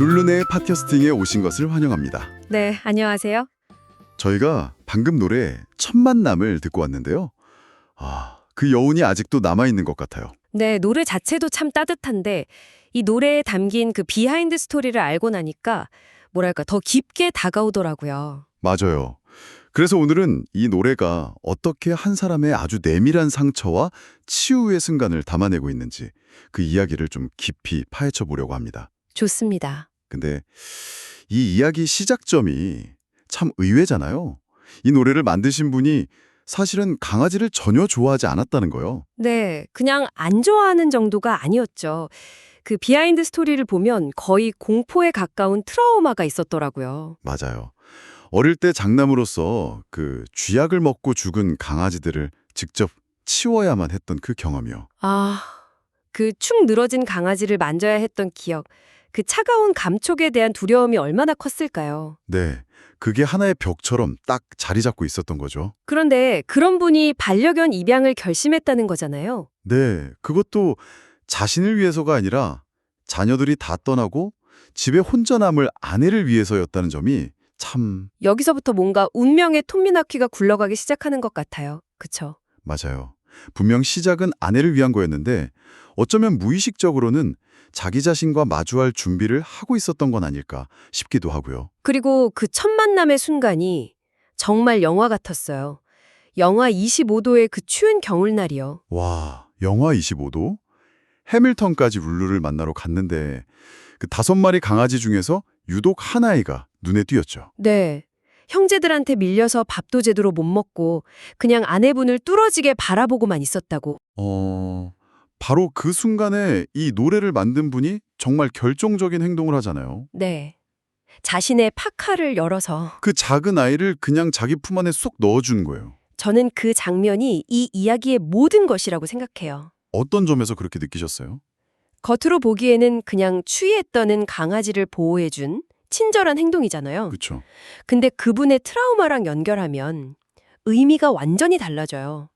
룰루네 팟캐스팅에 오신 것을 환영합니다. 네, 안녕하세요. 저희가 방금 노래 첫 만남을 듣고 왔는데요. 아, 그 여운이 아직도 남아있는 것 같아요. 네, 노래 자체도 참 따뜻한데 이 노래에 담긴 그 비하인드 스토리를 알고 나니까 뭐랄까 더 깊게 다가오더라고요. 맞아요. 그래서 오늘은 이 노래가 어떻게 한 사람의 아주 내밀한 상처와 치유의 순간을 담아내고 있는지 그 이야기를 좀 깊이 파헤쳐 보려고 합니다. 좋습니다. 근데 이 이야기 시작점이 참 의외잖아요. 이 노래를 만드신 분이 사실은 강아지를 전혀 좋아하지 않았다는 거요. 네, 그냥 안 좋아하는 정도가 아니었죠. 그 비하인드 스토리를 보면 거의 공포에 가까운 트라우마가 있었더라고요. 맞아요. 어릴 때 장남으로서 그 쥐약을 먹고 죽은 강아지들을 직접 치워야만 했던 그 경험이요. 아, 그 축 늘어진 강아지를 만져야 했던 기억, 그 차가운 감촉에 대한 두려움이 얼마나 컸을까요? 네. 그게 하나의 벽처럼 딱 자리 잡고 있었던 거죠. 그런데 그런 분이 반려견 입양을 결심했다는 거잖아요. 네. 그것도 자신을 위해서가 아니라 자녀들이 다 떠나고 집에 혼자 남을 아내를 위해서였다는 점이 참 여기서부터 뭔가 운명의 톱니바퀴가 굴러가기 시작하는 것 같아요. 그쵸? 맞아요. 분명 시작은 아내를 위한 거였는데 어쩌면 무의식적으로는 자기 자신과 마주할 준비를 하고 있었던 건 아닐까 싶기도 하고요. 그리고 그 첫 만남의 순간이 정말 영화 같았어요. 영하 25도의 그 추운 겨울날이요. 와, 영하 25도? 해밀턴까지 룰루를 만나러 갔는데 그 다섯 마리 강아지 중에서 유독 하나이가 눈에 띄었죠. 네. 형제들한테 밀려서 밥도 제대로 못 먹고 그냥 아내분을 뚫어지게 바라보고만 있었다고. 어, 바로 그 순간에 이 노래를 만든 분이 정말 결정적인 행동을 하잖아요. 네. 자신의 파카를 열어서 그 작은 아이를 그냥 자기 품 안에 쏙 넣어준 거예요. 저는 그 장면이 이 이야기의 모든 것이라고 생각해요. 어떤 점에서 그렇게 느끼셨어요? 겉으로 보기에는 그냥 추위에 떠는 강아지를 보호해준 친절한 행동이잖아요. 그렇죠. 근데 그분의 트라우마랑 연결하면 의미가 완전히 달라져요.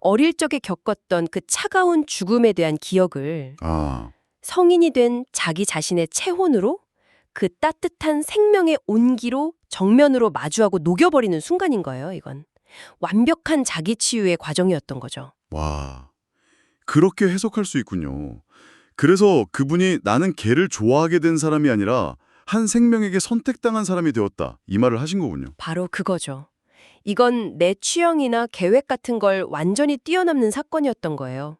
어릴 적에 겪었던 그 차가운 죽음에 대한 기억을 아, 성인이 된 자기 자신의 체혼으로 그 따뜻한 생명의 온기로 정면으로 마주하고 녹여버리는 순간인 거예요, 이건. 완벽한 자기 치유의 과정이었던 거죠. 와. 그렇게 해석할 수 있군요. 그래서 그분이 나는 개를 좋아하게 된 사람이 아니라 한 생명에게 선택당한 사람이 되었다. 이 말을 하신 거군요. 바로 그거죠. 이건 내 취향이나 계획 같은 걸 완전히 뛰어넘는 사건이었던 거예요.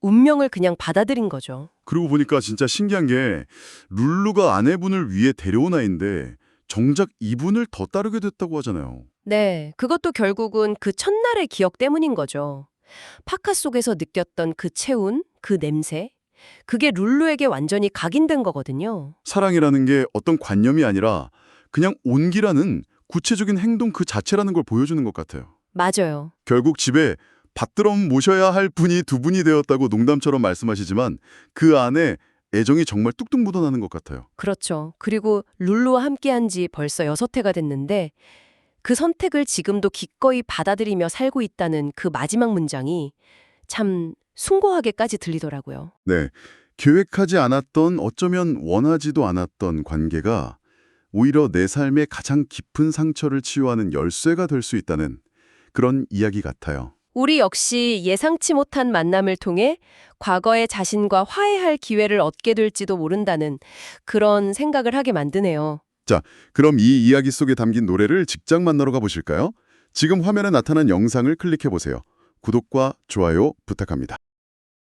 운명을 그냥 받아들인 거죠. 그리고 보니까 진짜 신기한 게 룰루가 아내분을 위해 데려온 아이인데 정작 이분을 더 따르게 됐다고 하잖아요. 네, 그것도 결국은 그 첫날의 기억 때문인 거죠. 파카 속에서 느꼈던 그 체온, 그 냄새, 그게 룰루에게 완전히 각인된 거거든요. 사랑이라는 게 어떤 관념이 아니라 그냥 온기라는 구체적인 행동 그 자체라는 걸 보여주는 것 같아요. 맞아요. 결국 집에 밭드럼 모셔야 할 분이 두 분이 되었다고 농담처럼 말씀하시지만 그 안에 애정이 정말 뚝뚝 묻어나는 것 같아요. 그렇죠. 그리고 룰루와 함께한 지 벌써 여섯 해가 됐는데 그 선택을 지금도 기꺼이 받아들이며 살고 있다는 그 마지막 문장이 참 숭고하게까지 들리더라고요. 네. 계획하지 않았던 어쩌면 원하지도 않았던 관계가 오히려 내 삶의 가장 깊은 상처를 치유하는 열쇠가 될 수 있다는 그런 이야기 같아요. 우리 역시 예상치 못한 만남을 통해 과거의 자신과 화해할 기회를 얻게 될지도 모른다는 그런 생각을 하게 만드네요. 그럼 이 이야기 속에 담긴 노래를 직접 만나러 가보실까요? 지금 화면에 나타난 영상을 클릭해 보세요. 구독과 좋아요 부탁합니다.